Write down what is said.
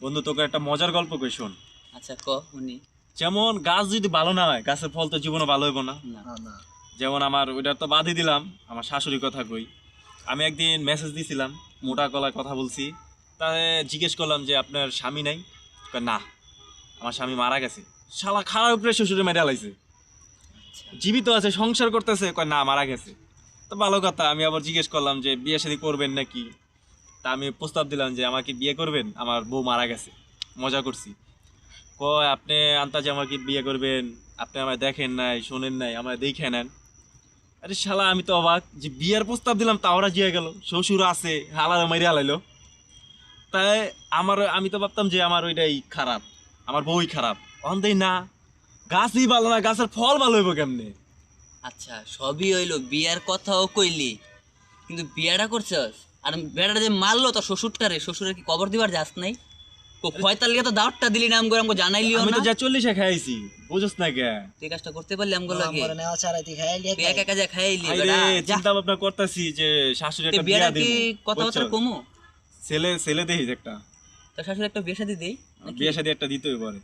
বন্ধু তোকে একটা মজার গল্প কই শোন। আচ্ছা ক উনি যেমন গাছ যদি ভালো না হয় গাছের ফল তো জীবনে ভালো হইব না। না। না না। যেমন আমার ওইটা তো বাদই দিলাম আমার শাশুড়ি কথা কই। আমি একদিন মেসেজ দিছিলাম মোটা গলায় কথা বলছি। তাই জিজ্ঞেস করলাম যে আপনার স্বামী নাই? না আমার স্বামী মারা গেছে। শালা খারাপ উপরে শ্বশুরে মেরে লাইছে। আচ্ছা। জীবিত আছে সংসার করতেছে। কয় না মারা গেছে। তো ভালো কথা আমি আবার জিজ্ঞেস করলাম যে বিয়ে শাদী করবেন নাকি? তা আমি প্রস্তাব দিলাম যে আমাকে বিয়ে করবেন, আমার বউ মারা গেছে, মজা করছি। কয়, আপনি আন্তাজে আমাকে বিয়ে করবেন, আপনি আমায় দেখেন নাই, শোনেন নাই, আমায় দেখে নেন। আরে শালা, আমি তো অবাক যে বিয়ের প্রস্তাব দিলাম, তা ওরা জিয়ে গেল, শ্বশুর আছে হালারে মাইরে হালাইলো তাই আমার, আমি তো ভাবতাম যে আমার ওইটাই খারাপ, আমার বউই খারাপ। অন্ধেই না, গাছই ভালো না, গাছের ফল ভালো হইব কেমনে? আচ্ছা সবই হইল, বিয়ার কথাও কইলি, কিন্তু বিয়াটা করছস? আর বেড়াটা যে মারলো তো শ্বশুরটা রে শ্বশুরের কি কবর দিবার যাস নাই? তো দাওয়াতটা দিলি না আমগো আমগো জানাইলিও আমি তো যা চল্লিশে খাইছি বুঝছ না কে? তুই কাজটা করতে পারলি আমগো লাগে। আমার নেওয়া লিয়ে তুই একা একা যা খাইলি বেটা চিন্তা ভাবনা করতেছি যে শাশুড়ি একটা বিয়া দিব কি কথাবার্তা কমু? ছেলে ছেলে দেখিস একটা। তোর শাশুড়ি একটা বিয়ে শাদি দেই? নাকি? বিয়ে শাদী একটা দিতে পারে